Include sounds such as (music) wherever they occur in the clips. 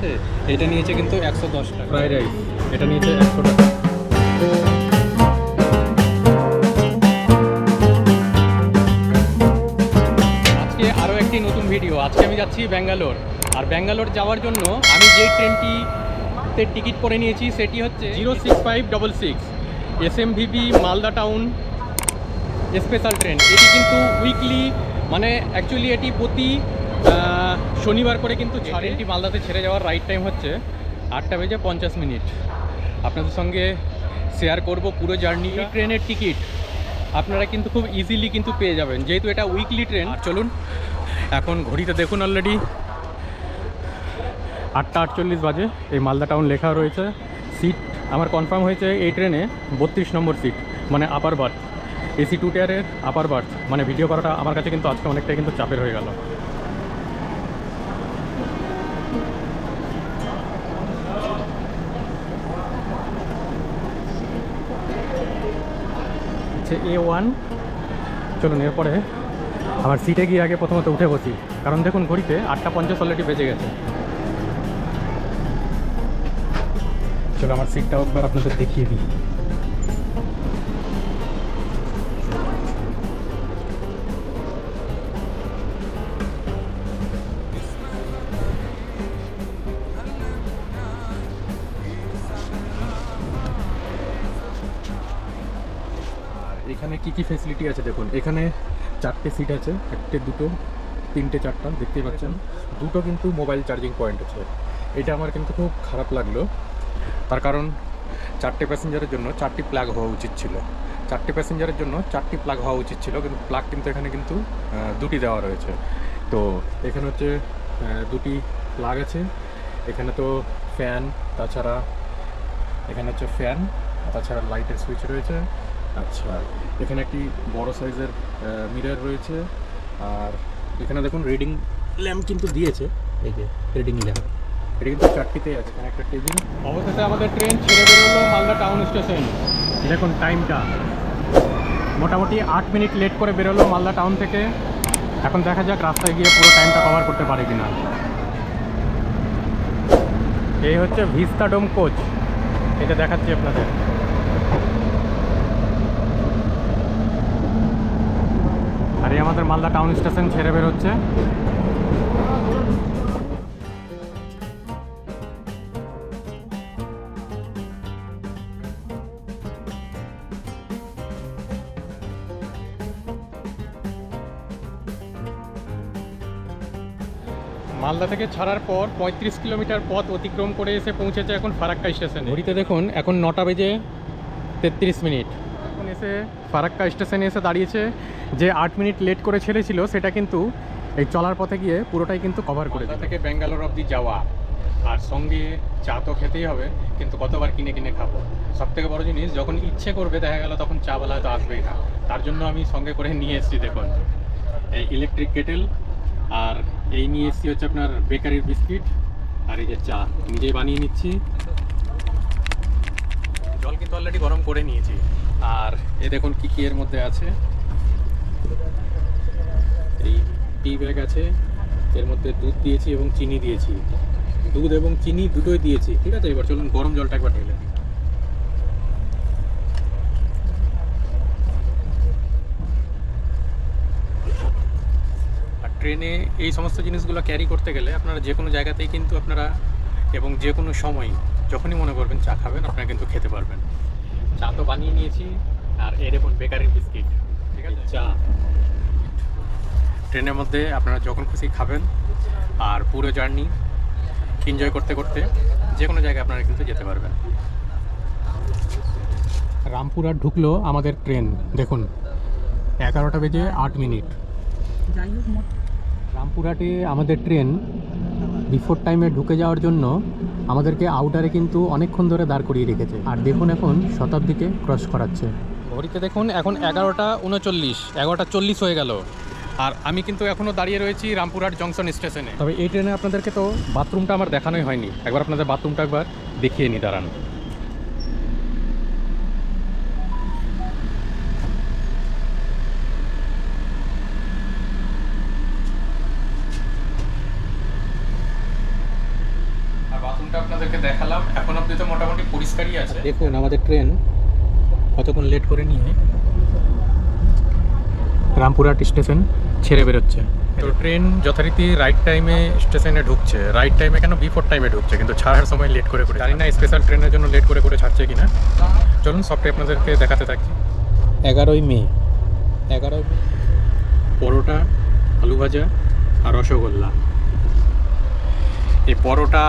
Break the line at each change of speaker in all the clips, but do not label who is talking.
আছে এটা নিয়েছে কিন্তু একশো দশ টাকা। Fried rice. এটা নিয়েছে একশো টাকা। আজকে আরও একটি নতুন ভিডিও। আজকে আমি যাচ্ছি ব্যাঙ্গালোর। আর ব্যাঙ্গালোর যাওয়ার জন্য আমি যে ট্রেনটিতে টিকিট করে নিয়েছি সেটি হচ্ছে zero six five double six. S M VB Malda town special train. এটি কিন্তু উইকলি মানে অ্যাকচুয়ালি এটি প্রতি শনিবার করে কিন্তু ট্রেনটি মালদাতে ছেড়ে যাওয়ার রাইট টাইম হচ্ছে আটটা বেজে পঞ্চাশ মিনিট। আপনাদের সঙ্গে শেয়ার করব পুরো জার্নি ট্রেনের টিকিট আপনারা কিন্তু খুব ইজিলি কিন্তু পেয়ে যাবেন যেহেতু এটা উইকলি ট্রেন চলুন এখন ঘড়িতে দেখুন অলরেডি আটটা আটচল্লিশ বাজে এই মালদা টাউন লেখা রয়েছে। সিট আমার কনফার্ম হয়েছে এই ট্রেনে বত্রিশ নম্বর সিট মানে আপার বার্থ এসি টু টায়ারের আপার বার্থ মানে ভিডিও করাটা আমার কাছে কিন্তু আজকে অনেকটাই কিন্তু চাপের হয়ে গেল। এ ওয়ান চলুন, এরপরে আমার সিটে গিয়ে আগে প্রথমত উঠে বসি। কারণ দেখুন, ঘড়িতে আটটা পঞ্চাশ অলরেডি বেজে গেছে। চলো, আমার সিটটাও একবার আপনাদের দেখিয়ে দিই। কি কি ফেসিলিটি আছে দেখুন? এখানে চারটে সিট আছে, একটা, দুটো, তিনটে, চারটা, দেখতেই পাচ্ছেন। দুটো কিন্তু মোবাইল চার্জিং পয়েন্ট আছে। এটা আমার কিন্তু খুব খারাপ লাগল। তার কারণ চারটে প্যাসেঞ্জারের জন্য চারটি প্লাগ হওয়া উচিত ছিল। চারটে প্যাসেঞ্জারের জন্য চারটি প্লাগ হওয়া উচিত ছিল, কিন্তু প্লাগ কিন্তু এখানে কিন্তু দুটি দেওয়া রয়েছে। তো এখানে হচ্ছে দুটি প্লাগ আছে। এখানে তো ফ্যান তাছাড়া এখানে হচ্ছে ফ্যান তাছাড়া লাইটের সুইচ রয়েছে। আচ্ছা এখানে একটি বড় সাইজের মিরর রয়েছে। আর এখানে দেখুন রিডিং ল্যাম্প কিন্তু দিয়েছে। এই যে রিডিং ল্যাম্প এটা কিন্তু চারটিতেই আছে, এখানে একটা টেবিল অবশেষে আমাদের ট্রেন ছেড়ে বেরোলো মালদা টাউন স্টেশন দেখুন টাইমটা মোটামুটি আট মিনিট লেট করে বেরোলো মালদা টাউন থেকে। এখন দেখা যাক রাস্তায় গিয়ে পুরো টাইমটা কভার করতে পারে কিনা। এই হচ্ছে ভিস্তাডোম কোচ। এটা দেখাচ্ছি আপনাদের। আর এই আমাদের মালদা টাউন স্টেশন ছেড়ে বেরোচ্ছে। মালদা থেকে ছাড়ার পর পঁয়ত্রিশ কিলোমিটার পথ অতিক্রম করে এসে পৌঁছেছে এখন ফারাক্কা স্টেশনে। ঘড়িতে দেখুন, এখন নটা বেজে তেত্রিশ মিনিট। এসে ফারাক্কা স্টেশনে এসে দাঁড়িয়েছে। যে আট মিনিট লেট করে ছেড়েছিল সেটা কিন্তু এই চলার পথে গিয়ে পুরোটাই কিন্তু কভার করে থেকে ব্যাঙ্গালোর অবধি যাওয়া আর সঙ্গে চা তো খেতেই হবে কিন্তু কতবার কিনে কিনে খাব। সব থেকে বড় জিনিস যখন ইচ্ছে করবে দেখা গেল তখন চাওয়ালা হয়তো আসবেই না। তার জন্য আমি সঙ্গে করে নিয়ে এসেছি দেখুন। এই ইলেকট্রিক কেটেল আর এই নিয়ে এসেছি হচ্ছে আপনার বেকারির বিস্কিট আর এই যে চা। নিজেই বানিয়ে নিচ্ছি। জল কিন্তু অলরেডি গরম করে নিয়েছি। আর এ দেখুন কি কি এর মধ্যে আছে। এই টি ব্যাগ আছে, এর মধ্যে দুধ দিয়েছি এবং চিনি দিয়েছি। দুধ এবং চিনি দুটোই দিয়েছি, ঠিক আছে? এবার চলুন গরম জলটা একবার ঢেলে দিই। ট্রেনে এই সমস্ত জিনিসগুলো ক্যারি করতে গেলে আপনারা যে কোনো জায়গাতেই কিন্তু আপনারা এবং যে কোনো সময় যখনই মনে করবেন চা খাবেন, আপনারা কিন্তু খেতে পারবেন। চা তো বানিয়ে নিয়েছি আর এই দেখুন বেকারির বিস্কিট। ঠিক আছে? চা। ট্রেনের মধ্যে আপনারা যখন খুশি খাবেন আর পুরো জার্নি এনজয় করতে করতে যে কোনো জায়গায় আপনারা কিন্তু যেতে পারবেন। রামপুরহাট ঢুকলো আমাদের ট্রেন দেখুন এগারোটা বেজে আট মিনিট।
যাই হোক মোট
রামপুরহাটে আমাদের ট্রেন বিফোর টাইমে ঢুকে যাওয়ার জন্য আমাদেরকে আউটারে কিন্তু অনেকক্ষণ ধরে দাঁড় করিয়ে রেখেছে। আর দেখুন এখন শতাব্দীকে ক্রস করাচ্ছে। ঘড়িতে দেখুন এখন এগারোটা উনচল্লিশ এগারোটা চল্লিশ হয়ে গেল। আর আমি কিন্তু এখনও দাঁড়িয়ে রয়েছি রামপুরহাট জংশন স্টেশনে। তবে এই ট্রেনে আপনাদেরকে তো বাথরুমটা আমার দেখানোই হয়নি। একবার আপনাদের বাথরুমটা একবার দেখিয়ে নি দাঁড়ান আর রুমটা আপনাদেরকে দেখালাম। এখন অব্দি তো মোটামুটি পরিষ্কারই আছে। দেখুন আমাদের ট্রেন কতক্ষণ লেট করে নিয়ে রামপুরহাট স্টেশন ছেড়ে বেরোচ্ছে। তো ট্রেন যথারীতি রাইট টাইমে স্টেশনে ঢুকছে। রাইট টাইমে কেন বিফোর টাইমে ঢুকছে? কিন্তু ছাড়ার সময় লেট করে করে জানি না স্পেশাল ট্রেনের জন্য লেট করে করে ছাড়ছে কিনা। চলুন সবটাই আপনাদেরকে দেখাতে থাকি। এগারোই মে। এগারোই মে। পরোটা আলু ভাজা আর রসগোল্লা। এই পরোটা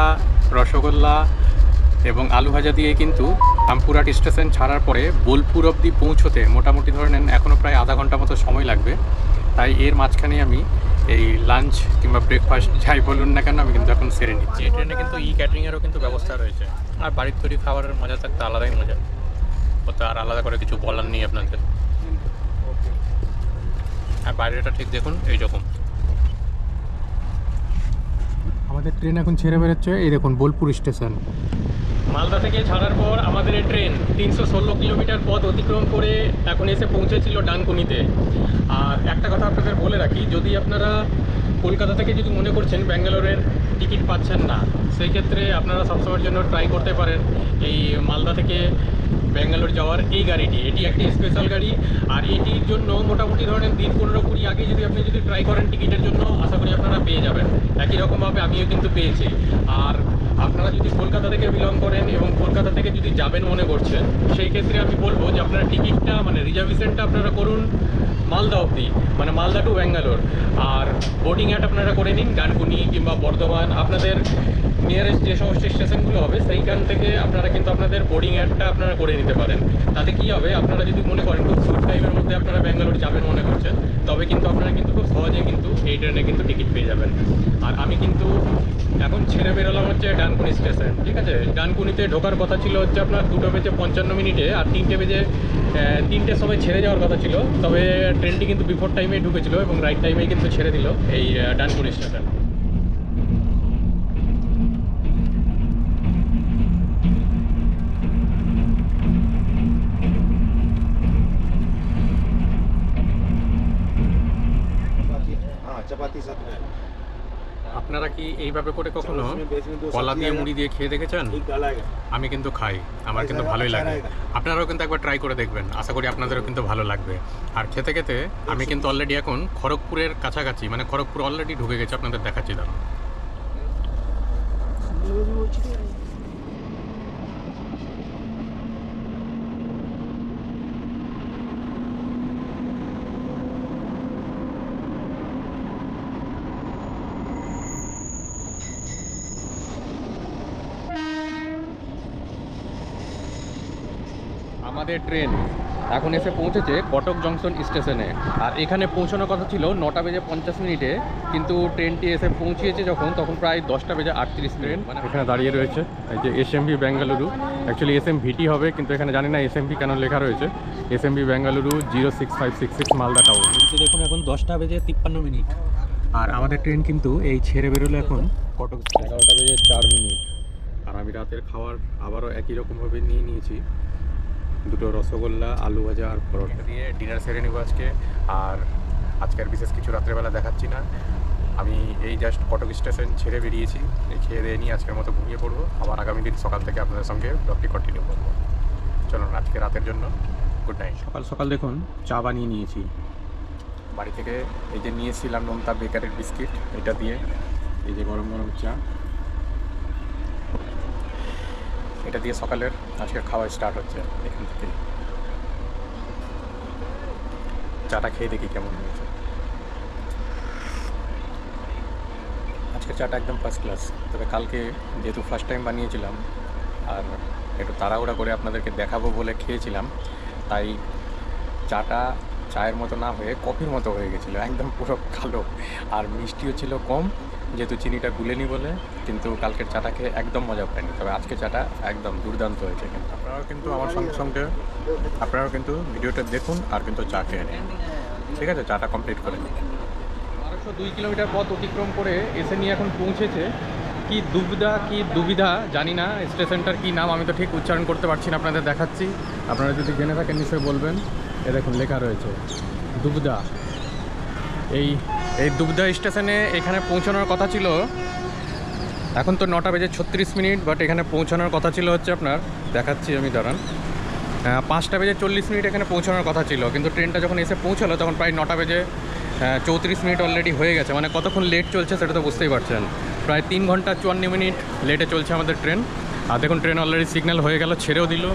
রসগোল্লা এবং আলু ভাজা দিয়ে কিন্তু রামপুরহাট স্টেশন ছাড়ার পরে বোলপুর অবধি পৌঁছতে মোটামুটি ধরে নেন এখনও প্রায় আধা ঘণ্টা মতো সময় লাগবে। তাই এর মাঝখানে আমি এই লাঞ্চ কিংবা ব্রেকফাস্ট যাই বলুন না কেন, আমি কিন্তু এখন সেরে নিচ্ছি। এই ট্রেনে কিন্তু ই ক্যাটারিংয়েরও কিন্তু ব্যবস্থা রয়েছে। আর বাড়ির তৈরি খাবারের মজা থাকতে আলাদাই মজা। ওটা আর আলাদা করে কিছু বলার নেই আপনাদের। আর বাইরেটা ঠিক দেখুন এইরকম আমাদের ট্রেন এখন ছেড়ে বেরোচ্ছে এই দেখুন, বোলপুর স্টেশন। মালদা থেকে ছাড়ার পর আমাদের এই ট্রেন তিনশো ষোলো কিলোমিটার পথ অতিক্রম করে এখন এসে পৌঁছেছিল ডানকুনিতে। আর একটা কথা আপনাদের বলে রাখি, যদি আপনারা কলকাতা থেকে যদি মনে করছেন ব্যাঙ্গালোরের টিকিট পাচ্ছেন না, সেই ক্ষেত্রে আপনারা সবসময়ের জন্য ট্রাই করতে পারেন এই মালদা থেকে ব্যাঙ্গালোর যাওয়ার এই গাড়িটি, এটি একটি স্পেশাল গাড়ি, আর এটির জন্য মোটামুটি ধরনের দিন পনেরো কুড়ি আগে যদি আপনি যদি ট্রাই করেন টিকিটের জন্য, আশা করি আপনারা পেয়ে যাবেন। একই রকমভাবে আমিও কিন্তু পেয়েছি। আর আপনারা যদি কলকাতা থেকে বিলং করেন এবং কলকাতা থেকে যদি যাবেন মনে করছেন, সেই ক্ষেত্রে আমি বলব যে আপনারা টিকিটটা মানে রিজার্ভেশনটা আপনারা করুন মালদা অবধি মানে মালদা টু ব্যাঙ্গালোর। আর বোর্ডিং অ্যাট আপনারা করে নিন ডানকুনি কিংবা বর্ধমান। আপনাদের নিয়ারেস্ট যে সমস্ত স্টেশনগুলো হবে, সেইখান থেকে আপনারা কিন্তু আপনাদের বোর্ডিং অ্যাডটা আপনারা করে নিতে পারেন। তাতে কি হবে, আপনারা যদি মনে করেন খুব শর্ট টাইমের মধ্যে আপনারা ব্যাঙ্গালোর যাবেন মনে করছেন, তবে কিন্তু আপনারা কিন্তু খুব সহজে কিন্তু এই ট্রেনে কিন্তু টিকিট পেয়ে যাবেন। আর আমি কিন্তু এখন ছেড়ে বেরোলাম হচ্ছে ডানকুনি স্টেশন ঠিক আছে? ডানকুনিতে ঢোকার কথা ছিল হচ্ছে আপনার দুটো বেজে পঞ্চান্ন মিনিটে আর তিনটে বেজে তিনটের সময় ছেড়ে যাওয়ার কথা ছিল, তবে ট্রেনটি কিন্তু বিফোর টাইমে ঢুকেছিল এবং রাইট টাইমেই কিন্তু ছেড়ে দিল এই ডানকুনি স্টেশন আপনারা কি এইভাবে করে কখনো কলা দিয়ে মুড়ি দিয়ে খেয়ে দেখেছেন? আমি কিন্তু খাই আমার কিন্তু ভালোই লাগে। আপনারাও কিন্তু একবার ট্রাই করে দেখবেন আশা করি আপনাদেরও কিন্তু ভালো লাগবে। আর খেতে খেতে আমি কিন্তু অলরেডি এখন খড়গপুরের কাছাকাছি মানে খড়গপুর অলরেডি ঢুকে গেছে আপনাদের দেখাচ্ছি দাঁড়ান আমাদের ট্রেন। এখন এসে পৌঁছেছে কটক জংশন স্টেশনে। আর এখানে পৌঁছানোর কথা ছিল নটা বেজে পঞ্চাশ মিনিটে। কিন্তু ট্রেনটি এসে পৌঁছিয়েছে যখন তখন প্রায় দশটা বেজে আটত্রিশ ট্রেন মানে এখানে দাঁড়িয়ে রয়েছে। এই যে S M V Bengaluru actually S M VT হবে কিন্তু এখানে জানি না এস এম ভি কেন লেখা রয়েছে। S M V Bengaluru zero six five six six Malda town দেখুন এখন দশটা বেজে তিপ্পান্ন মিনিট। আর আমাদের ট্রেন কিন্তু এই ছেড়ে বেরোলো এখন কটক এগারোটা বেজে চার মিনিট। আর আমি রাতের খাবার আবারও একই রকমভাবে নিয়ে নিয়েছি। দুটো রসগোল্লা আলু ভাজা আর পরোটা। দিয়ে ডিনার সেরে নেব আজকে। আর আজকের বিশেষ কিছু রাত্রেবেলা দেখাচ্ছি না। আমি এই জাস্ট কটক স্টেশন ছেড়ে বেরিয়েছি। এই খেয়ে দিয়ে নিয়ে আজকের মতো ঘুমিয়ে পড়ব। আবার আগামী দিন সকাল থেকে আপনাদের সঙ্গে ব্লগটি কন্টিনিউ করব। চলুন আজকে রাতের জন্য গুড নাইট সকাল সকাল দেখুন চা বানিয়ে নিয়েছি। বাড়ি থেকে এই যে নিয়েছিলাম নোনতা বেকারের বিস্কিট এটা দিয়ে এই যে গরম গরম চা। এটা দিয়ে সকালের আজকের খাওয়া স্টার্ট হচ্ছে এখান থেকে। চাটা খেয়ে দেখি কেমন হয়েছে। আজকে চাটা একদম ফার্স্ট ক্লাস তবে কালকে যেহেতু ফার্স্ট টাইম বানিয়েছিলাম, আর একটু তাড়াহুড়া করে আপনাদেরকে দেখাবো বলে খেয়েছিলাম, তাই চাটা চায়ের মতো না হয়ে কফির মতো হয়ে গেছিল, একদম পুরো কালো। আর মিষ্টিও ছিল কম যেহেতু চিনিটা গুলেনি বলে কিন্তু কালকের চাটা খেয়ে একদম মজা পাইনি। তবে আজকে চাটা একদম দুর্দান্ত হয়েছে কিন্তু। আপনারাও কিন্তু আমার সঙ্গে সঙ্গে আপনারাও কিন্তু ভিডিওটা দেখুন আর কিন্তু চা খেয়ে নিন। ঠিক আছে চাটা কমপ্লিট করে নিন। বারোশো দুই কিলোমিটার পথ অতিক্রম করে এসে নিয়ে এখন পৌঁছেছে। কি দুবিধা কি দুবিধা জানি না স্টেশনটার কি নাম আমি তো ঠিক উচ্চারণ করতে পারছি না আপনাদের দেখাচ্ছি। আপনারা যদি জেনে থাকেন নিশ্চয়ই বলবেন। এ দেখুন লেখা রয়েছে দুবিধা। এই এই দুবিধা স্টেশনে এখানে পৌঁছানোর কথা ছিল। এখন তো নটা বেজে ছত্রিশ মিনিট বাট এখানে পৌঁছানোর কথা ছিল হচ্ছে আপনার, দেখাচ্ছি আমি, দাঁড়ান। পাঁচটা বেজে চল্লিশ মিনিট এখানে পৌঁছানোর কথা ছিল, কিন্তু ট্রেনটা যখন এসে পৌঁছালো, তখন প্রায় নটা বেজে চৌত্রিশ মিনিট অলরেডি হয়ে গেছে। মানে কতক্ষণ লেট চলছে সেটা তো বুঝতেই পারছেন। প্রায় তিন ঘণ্টা চুয়ান্ন মিনিট লেটে চলছে আমাদের ট্রেন। আর দেখুন, ট্রেন অলরেডি সিগন্যাল হয়ে গেল, ছেড়েও দিল।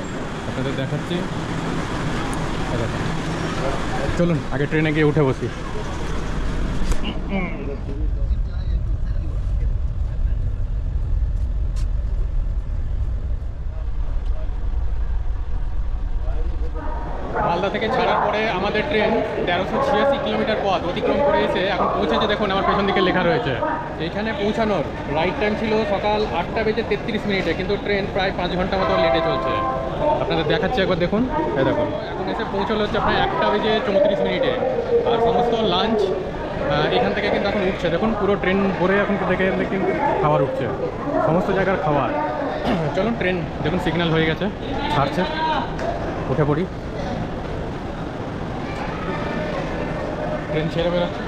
আপনাদের দেখাচ্ছি। চলুন, আগে ট্রেনে গিয়ে উঠে বসি। মালদা থেকে ছাড়ার পরে আমাদের ট্রেন তেরোশো ছিয়াশি কিলোমিটার পথ অতিক্রম করে এসে এখন পৌঁছেছে, দেখুন আমার পেছন দিকে লেখা রয়েছে। এইখানে পৌঁছানোর রাইট টাইম ছিল সকাল আটটা বেজে তেত্রিশ মিনিটে, কিন্তু ট্রেন প্রায় পাঁচ ঘণ্টা মতো লেটে চলছে। আপনাদের দেখাচ্ছি একবার দেখুন। দেখুন। এখন এসে পৌঁছালো হচ্ছে আপনার একটা বেজে চৌত্রিশ মিনিটে। আর সমস্ত লাঞ্চ এখান থেকে কিন্তু এখন উঠছে। দেখুন, পুরো ট্রেন ভরে এখন থেকে কিন্তু খাবার উঠছে। সমস্ত জায়গার খাবার (clears throat) চলুন, ট্রেন, দেখুন সিগন্যাল হয়ে গেছে। ছাড়ছে। উঠে পড়ি। ট্রেন ছেড়ে বেরোচ্ছে।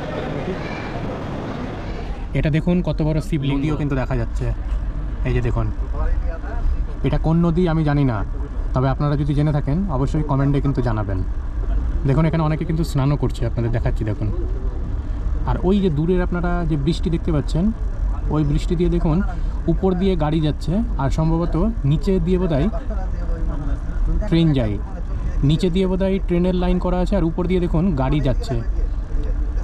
এটা দেখুন, কত বড় শিবলিঙ্গিও কিন্তু দেখা যাচ্ছে। এই যে দেখুন, এটা কোন নদী আমি জানি না। তবে আপনারা যদি জেনে থাকেন, অবশ্যই কমেন্টে কিন্তু জানাবেন। দেখুন, এখানে অনেকে কিন্তু স্নানও করছে। আপনাদের দেখাচ্ছি, দেখুন। আর ওই যে দূরের আপনারা যে বৃষ্টি দেখতে পাচ্ছেন, ওই বৃষ্টি দিয়ে দেখুন, উপর দিয়ে গাড়ি যাচ্ছে আর সম্ভবত নিচে দিয়ে বোধহয় ট্রেন যায়। নিচে দিয়ে বোধহয় ট্রেনের লাইন করা আছে আর উপর দিয়ে দেখুন গাড়ি যাচ্ছে।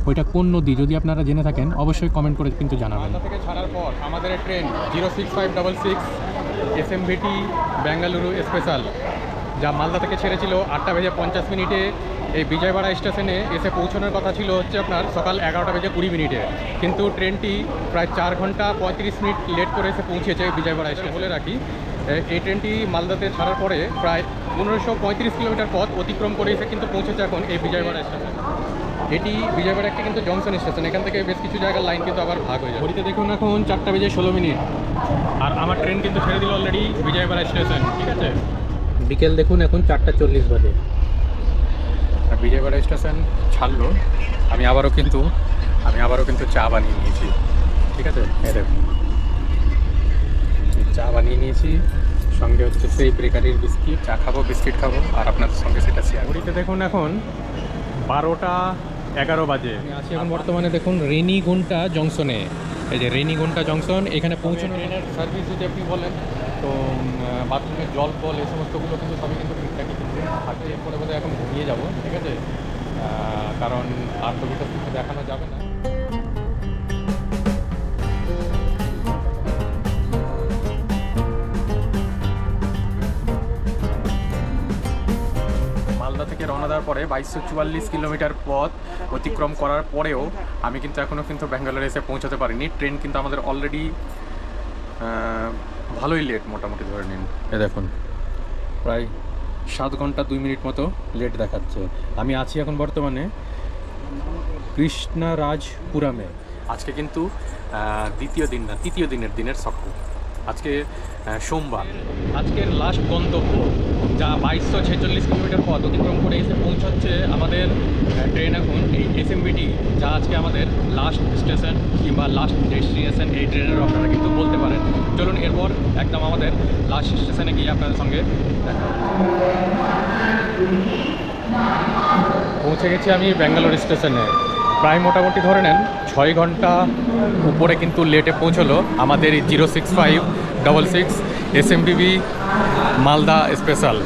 ওইটা কোন নদী, যদি আপনারা জেনে থাকেন, অবশ্যই কমেন্ট করে কিন্তু জানাবেন। থেকে ছাড়ার পর আমাদের train zero six five double six S M VT Bengaluru special, যা মালদা থেকে ছেড়েছিল আটটা বেজে পঞ্চাশ মিনিটে এই বিজয়বাড়া স্টেশনে এসে পৌঁছানোর কথা ছিল হচ্ছে আপনার সকাল এগারোটা বেজে কুড়ি মিনিটে। কিন্তু ট্রেনটি প্রায় চার ঘণ্টা পঁয়ত্রিশ মিনিট লেট করে এসে পৌঁছেছে বিজয়বাড়া স্টেশন। বলে রাখি এই ট্রেনটি মালদাতে ছাড়ার পরে প্রায় পনেরোশো পঁয়ত্রিশ কিলোমিটার পথ অতিক্রম করে এসে কিন্তু পৌঁছেছে এখন এই বিজয়বাড়া স্টেশন। এটি বিজয়বাড়া একটি কিন্তু জংশন স্টেশন এখান থেকে বেশ কিছু জায়গার লাইন কিন্তু আবার ভাগ হয়ে যায় ঘড়িতে দেখুন এখন চারটা বেজে ষোলো মিনিট। আর আমার ট্রেন কিন্তু ছেড়ে দিল অলরেডি বিজয়বাড়া স্টেশন ঠিক আছে? বিকেল দেখুন এখন চারটা চল্লিশ বাজে। বিজয়বাড়া স্টেশন? ছাড়লো। আমি আবারও কিন্তু আমি আবারও কিন্তু চা বানিয়ে নিয়েছি। ঠিক আছে? এই দেখুন। চা বানিয়ে নিয়েছি। সঙ্গে হচ্ছে সেই বেকারির বিস্কিট। চা খাব বিস্কিট খাব আর আপনাদের সঙ্গে সেটা শেয়ার ঘড়িতে দেখুন এখন বারোটা এগারো বাজে। আমি আছি এখন বর্তমানে দেখুন রেনিগুন্টা জংশনে। এই যে রেনিগুন্টা জংশন এখানে পৌঁছানো ট্রেনের সার্ভিস যদি আপনি বলেন। তো বাথরুমের জল ফল এই সমস্তগুলো কিন্তু সবই কিন্তু ঠিকঠাকই কিন্তু থাকছে। এরপরে বোধহয় এখন ঘুমিয়ে যাব, ঠিক আছে? কারণ আর তো কিছু দেখানো যাবে না। মালদা থেকে রওনা দেওয়ার পরে বাইশশো চুয়াল্লিশ কিলোমিটার পথ অতিক্রম করার পরেও আমি কিন্তু এখনও কিন্তু ব্যাঙ্গালোরে এসে পৌঁছাতে পারিনি। ট্রেন কিন্তু আমাদের অলরেডি ভালোই লেট মোটামুটি ধরে নিন। এ দেখুন, প্রায় সাত ঘণ্টা দুই মিনিট মতো লেট দেখাচ্ছে। আমি আছি এখন বর্তমানে কৃষ্ণারাজপুরামে। আজকে কিন্তু দ্বিতীয় দিন না, তৃতীয় দিনের দিনের সফর আজকে সোমবার। আজকের লাস্ট গন্তব্য যা বাইশশো ছেচল্লিশ কিলোমিটার পথ অতিক্রম করে এসে পৌঁছচ্ছে আমাদের ট্রেন এখন, এই এসএমবিটি যা আজকে আমাদের লাস্ট স্টেশন কিংবা লাস্ট ডেস্টিনেশন এই ট্রেনের আপনারা কিন্তু বলতে পারেন। চলুন এরপর একদম আমাদের লাস্ট স্টেশনে গিয়ে আপনাদের সঙ্গে পৌঁছে গেছি আমি ব্যাঙ্গালোর স্টেশনে প্রায় মোটামুটি ধরে নেন, ছয় ঘণ্টা উপরে কিন্তু লেটে পৌঁছলো। আমাদের zero six five double six S M Malda special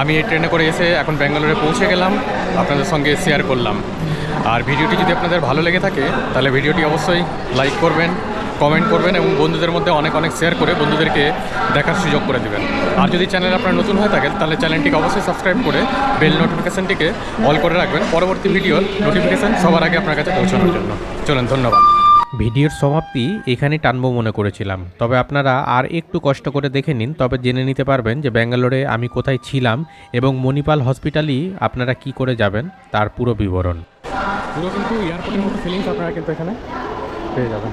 আমি এই ট্রেনে করে এসে এখন ব্যাঙ্গালোরে পৌঁছে গেলাম, আপনাদের সঙ্গে শেয়ার করলাম। আর ভিডিওটি যদি আপনাদের ভালো লেগে থাকে, তাহলে ভিডিওটি অবশ্যই লাইক করবেন কমেন্ট করবেন এবং বন্ধুদের মধ্যে অনেক অনেক শেয়ার করে বন্ধুদেরকে দেখার সুযোগ করে দেবেন। আর যদি চ্যানেল আপনার নতুন হয়ে থাকেন তাহলে চ্যানেলটিকে অবশ্যই সাবস্ক্রাইব করে বেল নোটিফিকেশনটিকে অল করে রাখবেন। পরবর্তী ভিডিওর নোটিফিকেশান সবার আগে আপনার কাছে পৌঁছানোর জন্য। চলুন ধন্যবাদ।
ভিডিওর সমাপ্তি এখানে টানবো মনে করেছিলাম। তবে আপনারা আর একটু কষ্ট করে দেখে নিন তবে জেনে নিতে পারবেন যে ব্যাঙ্গালোরে আমি কোথায় ছিলাম এবং মণিপাল হসপিটালই আপনারা কি করে যাবেন তার পুরো বিবরণ।
পুরো কিন্তু এয়ারপোর্টের মতো ফিলিংস আপনারা কিন্তু এখানে পেয়ে যাবেন।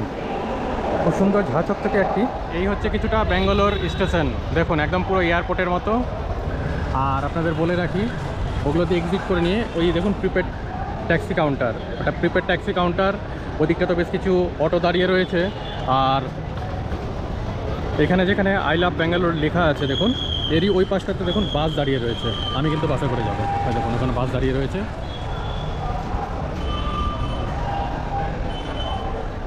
খুব সুন্দর ঝাঁচক থেকে একটি। এই হচ্ছে কিছুটা ব্যাঙ্গালোর স্টেশন। দেখুন, একদম পুরো এয়ারপোর্টের মতো। আর আপনাদের বলে রাখি ওগুলোতে এক্সিট করে নিয়ে, ওই দেখুন প্রিপেড ট্যাক্সি কাউন্টার ওটা প্রিপেড ট্যাক্সি কাউন্টার ওদিকটা তো বেশ কিছু অটো দাঁড়িয়ে রয়েছে। আর এখানে যেখানে আই লাভ ব্যাঙ্গালোর লেখা আছে, দেখুন, এরই ওই পাশটাতে দেখুন বাস দাঁড়িয়ে রয়েছে। আমি কিন্তু বাসে করে যাব। ওই দেখুন, ওখানে বাস দাঁড়িয়ে রয়েছে।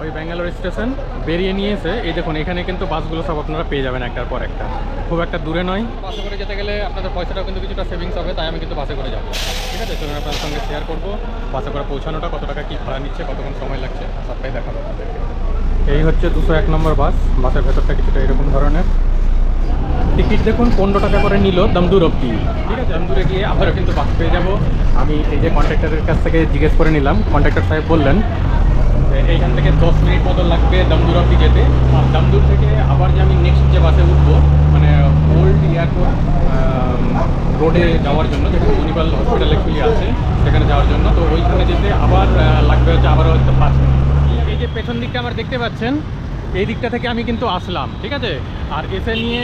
ওই ব্যাঙ্গালোর স্টেশন বেরিয়ে নিয়ে এসে এই দেখুন এখানে কিন্তু বাসগুলো সব আপনারা পেয়ে যাবেন একটার পর একটা। খুব একটা দূরে নয়। বাসে করে যেতে গেলে আপনাদের পয়সাটাও কিন্তু কিছুটা সেভিংস হবে তাই আমি কিন্তু বাসে করে যাব। ঠিক আছে চলুন আপনাদের সঙ্গে শেয়ার করব। বাসে করে পৌঁছানোটা কত টাকা কী ভাড়া নিচ্ছে কতক্ষণ সময় লাগছে সবটাই দেখাবো আপনাদেরকে। এই হচ্ছে দুশো এক নম্বর বাস। বাসের ভেতরটা কিছুটা এরকম ধরনের। টিকিট দেখুন পনেরো টাকা করে নিল দমদুর অব্দি ঠিক আছে দমদুরে গিয়ে আবারও কিন্তু বাস পেয়ে যাব। আমি এই যে কন্ট্রাক্টরের কাছ থেকে জিজ্ঞেস করে নিলাম। কন্ট্রাক্টর সাহেব বললেন এইখান থেকে দশ মিনিট মতো লাগবে দামদুর অব্দি যেতে। আর দামদুর থেকে আবার যে আমি নেক্সট যে বাসে উঠবো মানে ওল্ড এয়ারপোর্ট রোডে যাওয়ার জন্য, যেখানে মুনিপাল হসপিটাল অ্যাকচুয়ালি আছে, সেখানে যাওয়ার জন্য। তো ওইখানে যেতে আবার লাগবে হচ্ছে আবারও হচ্ছে পাঁচ মিনিট। এই যে পেছন দিকটা আমার দেখতে পাচ্ছেন, এই দিকটা থেকে আমি কিন্তু আসলাম, ঠিক আছে? আর এসে নিয়ে,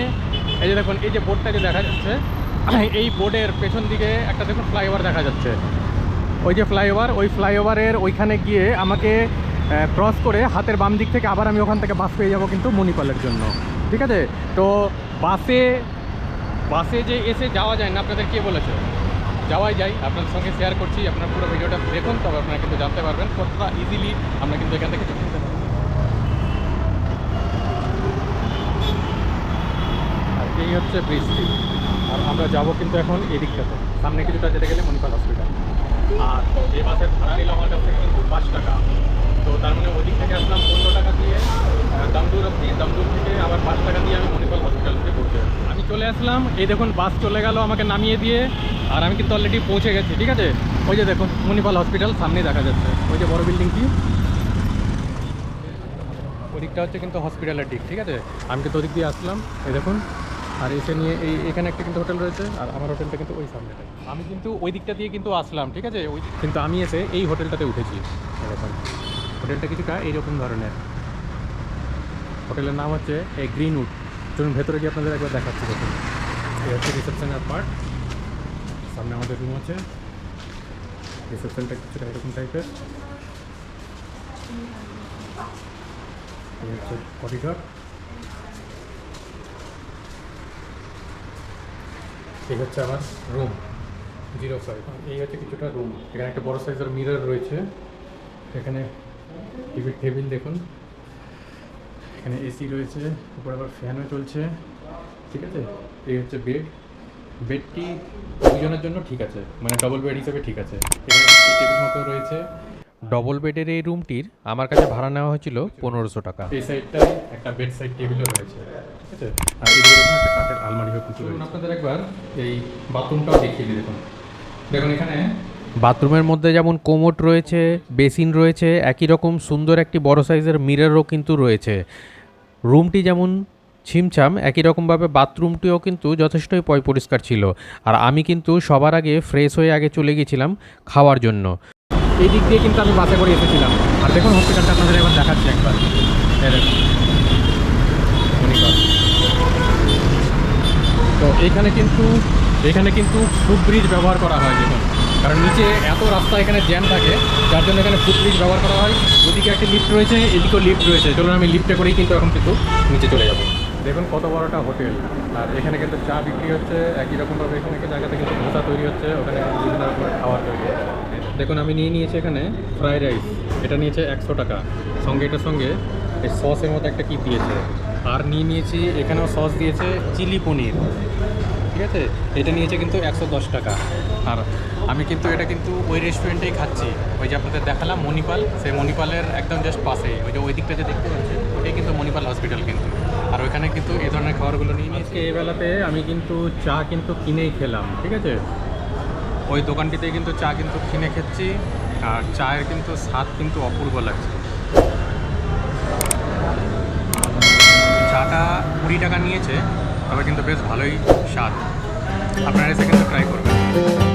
এই যে দেখুন, এই যে বোর্ডটা যে দেখা যাচ্ছে, (clears throat) এই বোর্ডের পেছন দিকে একটা দেখুন ফ্লাইওভার দেখা যাচ্ছে। ওই যে ফ্লাইওভার ওই ফ্লাইওভারের ওইখানে গিয়ে আমাকে ক্রস করে হাতের বাম দিক থেকে আবার আমি ওখান থেকে বাস পেয়ে যাব কিন্তু মণিপালের জন্য। ঠিক আছে? তো বাসে বাসে যে এসে যাওয়া যায় না, আপনাদের কে বলেছে? যাওয়াই যায়, আপনাদের সঙ্গে শেয়ার করছি, আপনার পুরো ভিডিওটা দেখুন, তবে আপনারা কিন্তু জানতে পারবেন কতটা ইজিলি আমরা কিন্তু এখান থেকে পারব আর এই হচ্ছে বৃষ্টি। আর আমরা যাব কিন্তু এখন এই দিকটাতে সামনে কিছুটা যেতে গেলে মণিপাল হসপিটাল আর এই বাসের ভাড়া নিল আমার কাছ থেকে কিন্তু পাঁচ টাকা তো তার মানে ওই দিক থেকে আসলাম পনেরো টাকা দিয়ে আহ, দামদুর অব্দি দামদুর থেকে আবার পাঁচ টাকা দিয়ে আমি মণিপাল হসপিটালতে পৌঁছে আমি চলে আসলাম, এই দেখুন বাস চলে গেল আমাকে নামিয়ে দিয়ে, আর আমি কিন্তু অলরেডি পৌঁছে গেছি, ঠিক আছে? ওই যে দেখুন মণিপাল হসপিটাল সামনেই দেখা যাচ্ছে। ওই যে বড় বিল্ডিংটি ওদিকটা হচ্ছে কিন্তু হসপিটালের দিক, ঠিক আছে? আমি কিন্তু ওদিক দিয়ে আসলাম, এই দেখুন, আর এসে নিয়ে এই, এখানে একটা কিন্তু হোটেল রয়েছে, আর আমার হোটেলটা কিন্তু ওই সামনেটাই আমি কিন্তু ওই দিকটা দিয়ে কিন্তু আসলাম, ঠিক আছে? ওই কিন্তু আমি এসে এই হোটেলটাতে উঠেছি দেখুন। হোটেলটা কিছুটা এইরকম ধরনের। হোটেলের নাম হচ্ছে এই গ্রিনউড চলুন, ভেতরে গিয়ে আপনাদের একবার দেখাচ্ছি দেখুন। এই হচ্ছে রিসেপশনের পার্ট সামনে আমাদের রুম আছে। রিসেপশনটা কিছুটা এরকম টাইপের এই হচ্ছে করিডর এই হচ্ছে আমার রুম জিরো ফাইভ এই হচ্ছে কিছুটা রুম এখানে একটা বড় সাইজের মিরর রয়েছে। এখানে টিভির টেবিল দেখুন। এখানে এসি রয়েছে উপরে আবার ফ্যানও চলছে। ঠিক আছে? এই হচ্ছে বেড বেডটি দুজনের জন্য ঠিক আছে মানে ডবল বেড হিসেবে ঠিক আছে। টেবিল মতো রয়েছে।
ডবল বেডের এই রুমটির আমার কাছে ভাড়া নেওয়া হয়েছিল পনেরোশো টাকা।
এই সাইডটায় একটা বেড সাইড টেবিলও রয়েছে। ঠিক আছে? আর একটা কাঠের আলমারিও কিন্তু রয়েছে। আপনাদের একবার এই বাথরুমটাও দেখিয়ে দিই দেখুন। দেখুন এখানে
বাথরুমের মধ্যে যেমন কোমোট রয়েছে বেসিন রয়েছে একই রকম সুন্দর একটি বড় সাইজের মিররও কিন্তু রয়েছে। রুমটি যেমন ছিমছাম, একই রকমভাবে বাথরুমটিও কিন্তু যথেষ্টই পয়, পরিষ্কার ছিল। আর আমি কিন্তু সবার আগে ফ্রেশ হয়ে আগে চলে গেছিলাম খাওয়ার জন্য।
এই দিক দিয়ে কিন্তু আমি বাসে করে এসেছিলাম। আর দেখুন হসপিটালটা আপনাদের এবার দেখাচ্ছি একবার। তো এখানে কিন্তু এখানে কিন্তু ফুটব্রিজ ব্যবহার করা হয়, দেখুন। কারণ নিচে এত রাস্তা এখানে জ্যাম থাকে, যার জন্য এখানে ফুটব্রিজ ব্যবহার করা হয়। ওদিকে একটা লিফ্ট রয়েছে, এদিকেও লিফ্ট রয়েছে। চলুন আমি লিফ্টে করেই কিন্তু এখন কিন্তু নিচে চলে যাব। দেখুন কত বড়টা হোটেল আর এখানে কিন্তু চা বিক্রি হচ্ছে, একই রকমভাবে এখানে জায়গাতে কিন্তু ধোসা তৈরি হচ্ছে, ওখানে বিভিন্ন রকমের খাবার তৈরি হচ্ছে। দেখুন, আমি নিয়ে নিয়েছি এখানে ফ্রাইড রাইস এটা নিয়েছে একশো টাকা। সঙ্গে এটার সঙ্গে এই সসের মতো একটা কি দিয়েছে। আর নিয়ে নিয়েছি, এখানেও সস দিয়েছে চিলি পনির। ঠিক আছে? এটা নিয়েছে কিন্তু একশো দশ টাকা। আর আমি কিন্তু এটা কিন্তু ওই রেস্টুরেন্টেই খাচ্ছি। ওই যে আপনাদের দেখালাম মণিপাল সেই মণিপালের একদম জাস্ট পাশে। ওই যে ওই দিকটা যে দেখতে পাচ্ছেন ওটাই কিন্তু মণিপাল হসপিটাল কিন্তু। আর ওইখানে কিন্তু এই ধরনের খাবারগুলো নিয়ে নিয়েছি। এই বেলাতে আমি কিন্তু চা কিন্তু কিনেই খেলাম ঠিক আছে? ওই দোকানটিতে কিন্তু চা কিন্তু কিনে খেচ্ছি। আর চায়ের কিন্তু স্বাদ কিন্তু অপূর্ব লাগছে। চাটা কুড়ি টাকা নিয়েছে। তবে কিন্তু বেশ ভালোই স্বাদ। আপনারা সেখানে ট্রাই করবেন।